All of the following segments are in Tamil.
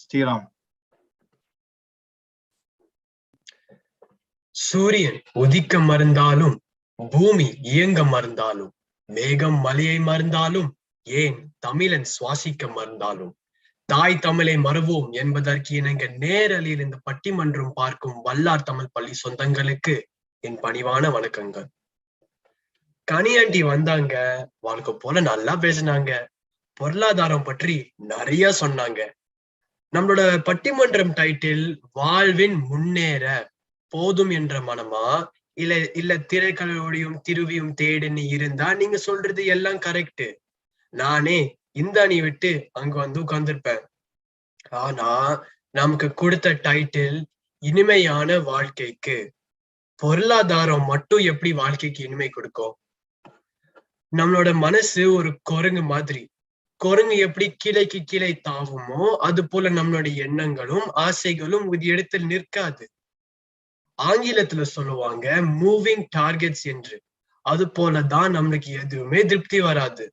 ஸ்ரீராம். சூரியன் உதிக்க மறந்தாலும் பூமி இயங்க மறந்தாலும் மேகம் மலையை மறந்தாலும் ஏன் தமிழன் சுவாசிக்க மறந்தாலும் தாய் தமிழை மறவோம் என்பதற்கு இணங்க நேரலில் இந்த பட்டிமன்றம் பார்க்கும் வல்லார் தமிழ் பள்ளி சொந்தங்களுக்கு என் பணிவான வணக்கங்கள். கனியாண்டி வந்தாங்க வாழ்க்கை போல நல்லா பேசினாங்க. பொருளாதாரம் பற்றி நிறைய சொன்னாங்க. நம்மளோட பட்டிமன்றம் டைட்டில் வாழ்வின் முன்னேற போதும் என்ற மனமா? இல்ல இல்ல திரைக்கலோடையும் திருவியும் தேடுன்னு இருந்தா நீங்க சொல்றது எல்லாம் கரெக்ட் நானே இந்த அணி விட்டு அங்க வந்து உட்கார்ந்துருப்பேன். ஆனா நமக்கு கொடுத்த டைட்டில் இனிமையான வாழ்க்கைக்கு. பொருளாதாரம் மட்டும் எப்படி வாழ்க்கைக்கு இனிமை கொடுக்கும்? நம்மளோட மனசு ஒரு குரங்கு மாதிரி. குரங்கு எப்படி கிளைக்கு கீழே தாவுமோ அது போல நம்மளுடைய எண்ணங்களும் ஆசைகளும் ஒரு இடத்தில் நிற்காது. ஆங்கிலத்துல சொல்லுவாங்க மூவிங் டார்கெட்ஸ் என்று. அது போலதான் நம்மளுக்கு எதுவுமே திருப்தி வராது.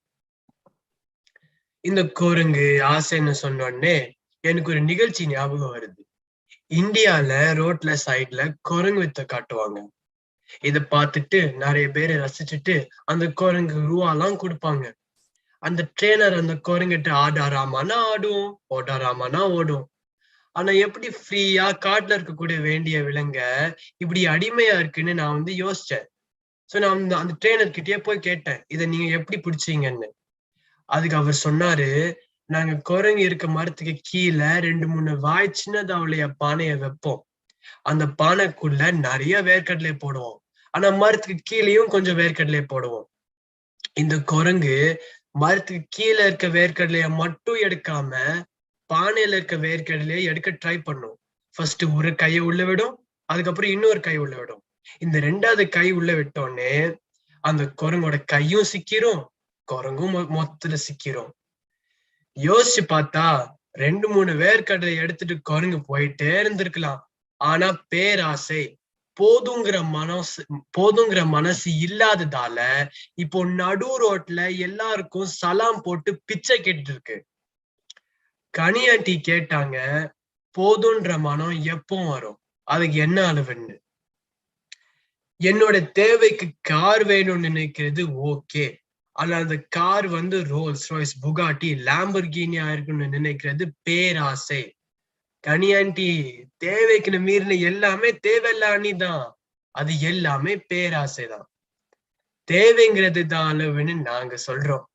இந்த குரங்கு ஆசைன்னு சொன்னோடனே எனக்கு ஒரு நிகழ்ச்சி ஞாபகம் வருது. இந்தியால ரோட்ல சைட்ல குரங்கு வித்த காட்டுவாங்க. இத பார்த்துட்டு நிறைய பேரை ரசிச்சுட்டு அந்த குரங்கு ரூபாலாம் கொடுப்பாங்க. அந்த ட்ரெயினர் அந்த குரங்கிட்ட ஆடாராமானா ஆடும் ஓடாராமானா ஓடும். ஆனா எப்படி ஃப்ரீயா காட்டுல இருக்கக்கூடிய வேண்டிய விலங்க இப்படி அடிமையா இருக்குன்னு நான் வந்து யோசிச்சேன். சோ நான் அந்த அந்த ட்ரெயினர் கிட்டயே போய் கேட்டேன். இதை நீங்க எப்படி பிடிச்சீங்கன்னு. அதுக்கு அவர் சொன்னாரு நாங்க குரங்கு இருக்க மரத்துக்கு கீழே ரெண்டு மூணு வாய் சின்னதாவுடைய பானைய வைப்போம். அந்த பானைக்குள்ள நிறைய வேர்க்கடலை போடுவோம். ஆனா மரத்துக்கு கீழேயும் கொஞ்சம் வேர்க்கடலை போடுவோம். இந்த குரங்கு மரத்துக்கு கீழே இருக்க வேர்க்கடலைய மட்டும் எடுக்காம பானையில இருக்க வேர்க்கடலையை எடுக்க ட்ரை பண்ணும். ஃபர்ஸ்ட் ஒரு கையை உள்ள விடும் அதுக்கப்புறம் இன்னொரு கை உள்ள விடும். இந்த ரெண்டாவது கை உள்ள விட்டோடனே அந்த குரங்கோட கையும் சிக்கிரும் குரங்கும் மொத்தத்துல சிக்கிரும். யோசிச்சு பார்த்தா ரெண்டு மூணு வேர்க்கடலை எடுத்துட்டு குரங்கு போயிட்டே இருந்திருக்கலாம். ஆனா பேராசை போதுங்கிற மனசு போதுங்கிற மனசு இல்லாததால இப்போ நடு ரோட்ல எல்லாருக்கும் சலாம் போட்டு பிச்சை கேட்டு இருக்கு கனியாட்டி கேட்டாங்க போதுன்ற மனம் எப்போ வரும்? அதுக்கு என்ன அளவுன்னு? என்னோட தேவைக்கு கார் வேணும்னு நினைக்கிறது ஓகே. ஆனா அந்த கார் வந்து ரோல்ஸ் ராய்ஸ் புகாட்டி லாம்பர்கினியா இருக்குன்னு நினைக்கிறது பேராசை. கனியாண்டி தேவைக்குன்னு மீறின எல்லாமே தேவையில்லானி தான் அது எல்லாமே பேராசைதான். தேவைங்கிறது தான் அளவுன்னு நாங்க சொல்றோம்.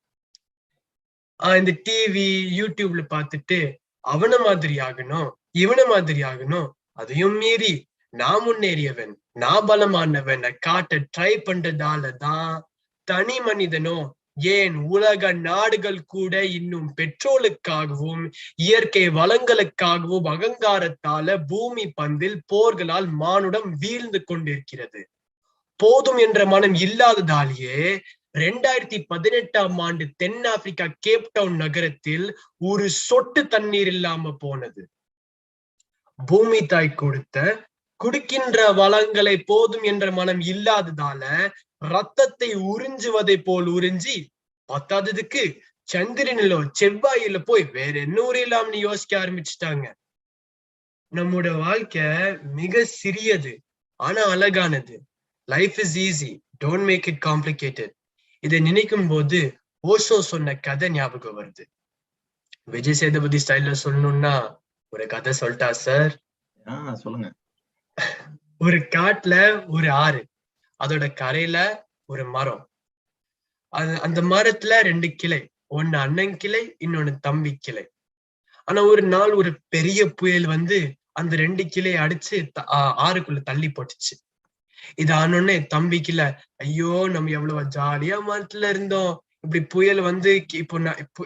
ஆஹ் இந்த டிவி யூடியூப்ல பார்த்துட்டு அவன மாதிரி ஆகணும் இவன மாதிரி ஆகணும் அதையும் மீறி நான் முன்னேறியவன் நான் பலமானவன் காட்ட ட்ரை பண்றதால தான் தனி மனிதனோ ஏன் உலக நாடுகள் கூட இன்னும் பெட்ரோலுக்காகவும் இயற்கை வளங்களுக்காகவும் அகங்காரத்தால பூமி பந்தில் போர்களால் மானுடம் வீழ்ந்து கொண்டிருக்கிறது. போதும் என்ற மனம் இல்லாததாலேயே ரெண்டாயிரத்தி பதினெட்டாம் ஆண்டு தென் ஆப்பிரிக்கா கேப் டவுன் நகரத்தில் ஒரு சொட்டு தண்ணீர் இல்லாம போனது. பூமி தாய் கொடுத்த குடிக்கின்ற வளங்களை போதும் என்ற மனம் இல்லாததால ரத்தத்தை உறிஞ்சுவதை போல் உறிஞ்சி பத்தாததுக்கு சந்திரனிலோ செவ்வாயில போய் வேற என்ன ஒரு இல்லாமனு யோசிக்க ஆரம்பிச்சுட்டாங்க. நம்மோட வாழ்க்கை மிக சிறியது ஆனா அழகானது. Life is easy don't make it complicated இதை நினைக்கும் போது ஓஷோ சொன்ன கதை ஞாபகம் வருது. விஜய் சேதுபதி ஸ்டைல்ல சொல்லணும்னா ஒரு கதை சொல்லிட்டா சார் ஆஹ் சொல்லுங்க. ஒரு காட்டுல ஒரு ஆறு அதோட கரையில ஒரு மரம். அது அந்த மரத்துல ரெண்டு கிளை ஒன்னு அண்ணன் கிளை இன்னொன்னு தம்பி கிளை. ஆனா ஒரு நாள் ஒரு பெரிய புயல் வந்து அந்த ரெண்டு கிளையை அடிச்சு ஆறுக்குள்ள தள்ளி போட்டுச்சு. இது ஆனோடனே கிளை ஐயோ நம்ம எவ்வளவு ஜாலியா மரத்துல இருந்தோம். இப்படி புயல் வந்து இப்போ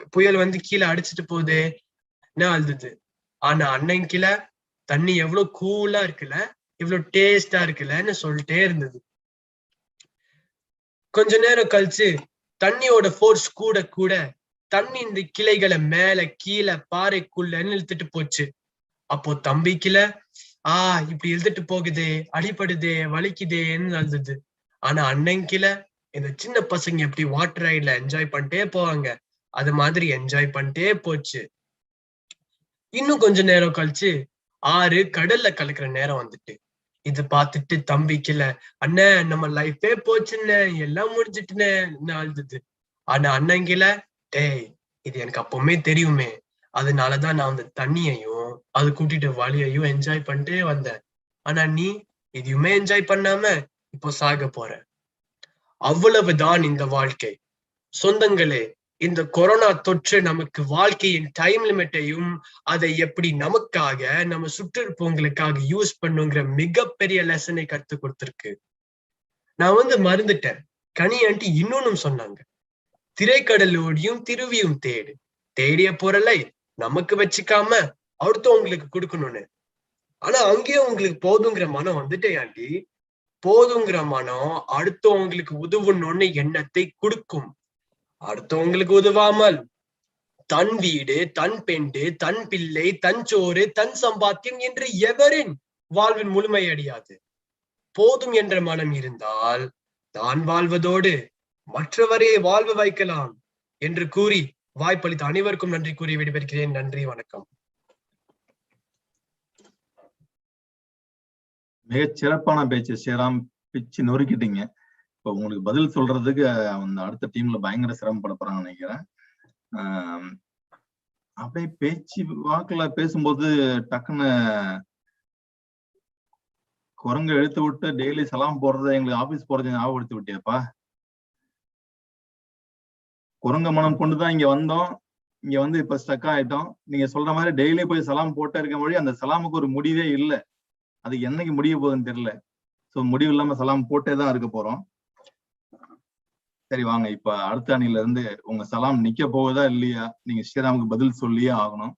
புயல் வந்து கீழே அடிச்சுட்டு போகுது. என்ன அழுதுது? ஆனா அண்ணன் கீழே தண்ணி எவ்வளவு கூலா இருக்குல்ல இவ்வளவு டேஸ்டா இருக்குல்லன்னு சொல்லிட்டே இருந்தது. கொஞ்ச நேரம் கழிச்சு தண்ணியோட ஃபோர்ஸ் கூட கூட தண்ணி இந்த கிளைகளை மேல கீழே பாறைக்குள்ள இழுத்துட்டு போச்சு. அப்போ தம்பிக்குல ஆஹ் இப்படி இழுத்துட்டு போகுதே அடிப்படுதே வலிக்குதேன்னு நடந்தது ஆனா அண்ணங்கில இந்த சின்ன பசங்க எப்படி வாட்டர் ரைட்ல என்ஜாய் பண்ணிட்டே போவாங்க. அது மாதிரி என்ஜாய் பண்ணிட்டே போச்சு. இன்னும் கொஞ்ச நேரம் கழிச்சு ஆறு கடல்ல கலக்கிற நேரம் வந்துட்டு. இது பார்த்துட்டு தம்பிக்கல அண்ணே நம்ம லைஃபே போச்சுன்னு எல்லாம் முடிஞ்சிட்டுன்னு அழுதுது ஆனா அண்ணங்கில டேய் இது எனக்கு அப்பவுமே தெரியுமே. அதனாலதான் நான் அந்த தண்ணியையும் அது கூட்டிட்டு வழியையும் என்ஜாய் பண்ணிட்டே வந்தேன். ஆனா நீ எதையுமே என்ஜாய் பண்ணாம இப்போ சாக போற. அவ்வளவுதான் இந்த வாழ்க்கை. சொந்தங்களே இந்த கொரோனா தொற்று நமக்கு வாழ்க்கையின் டைம் லிமிட்டையும் அதை எப்படி நமக்காக நம்ம சுற்றிருப்பவங்களுக்காக யூஸ் பண்ணுங்கிற மிகப்பெரிய லெசனை கத்து கொடுத்திருக்கு. நான் வந்து மறந்துட்டேன். கனி ஆண்டி இன்னொன்னும் சொன்னாங்க. திரைக்கடலோடியும் திருவியும் தேடு. தேடிய பொருளை நமக்கு வச்சுக்காம அடுத்தவங்களுக்கு கொடுக்கணும்னு. ஆனா அங்கேயும் உங்களுக்கு போதுங்கிற மனம் வந்துட்டே ஆண்டி போதுங்கிற மனம் அடுத்தவங்களுக்கு உதவணும்னு எண்ணத்தை கொடுக்கும். அடுத்தவங்களுக்கு உதவாமல் தன் வீடு தன் பெண்டு தன் பிள்ளை தன் சோறு தன் சம்பாத்தியம் என்று எவரின் வாழ்வின் முழுமை அடையாது. போதும் என்ற மனம் இருந்தால் தான் வாழ்வதோடு மற்றவரே வாழ்வு வைக்கலாம் என்று கூறி வாய்ப்பளித்த அனைவருக்கும் நன்றி கூறி விடைபெறுகிறேன். நன்றி வணக்கம். மிகச் சிறப்பான பேச்சு. ஸ்ரீராம் பிச்சு நொறுக்கிட்டீங்க. இப்போ உங்களுக்கு பதில் சொல்றதுக்கு அந்த அடுத்த டீம்ல பயங்கர சிரமப்பட போறாங்கன்னு நினைக்கிறேன். ஆஹ் அப்படியே பேச்சு வாக்குல பேசும்போது டக்குன்னு குரங்கு எழுத்து விட்டு டெய்லி சலாம் போடுறத எங்களுக்கு ஆபீஸ் போறதை ஞாபகப்படுத்தி விட்டியாப்பா. குரங்க மனம் கொண்டுதான் இங்க வந்தோம். இங்க வந்து இப்ப ஸ்டக் ஆயிட்டோம். நீங்க சொல்ற மாதிரி டெய்லி போய் சலாம் போட்டே இருக்க மொழி அந்த சலாமுக்கு ஒரு முடிவே இல்லை. அது என்னைக்கு முடிய போகுதுன்னு தெரியல. சோ முடிவு இல்லாம சலாம் போட்டே தான் இருக்க போறோம். சரி வாங்க. இப்ப அடுத்த அணில இருந்து உங்க சலாம் நிக்க போகுதா இல்லையா? நீங்க ஸ்ரீராமுக்கு பதில் சொல்லியே ஆகணும்.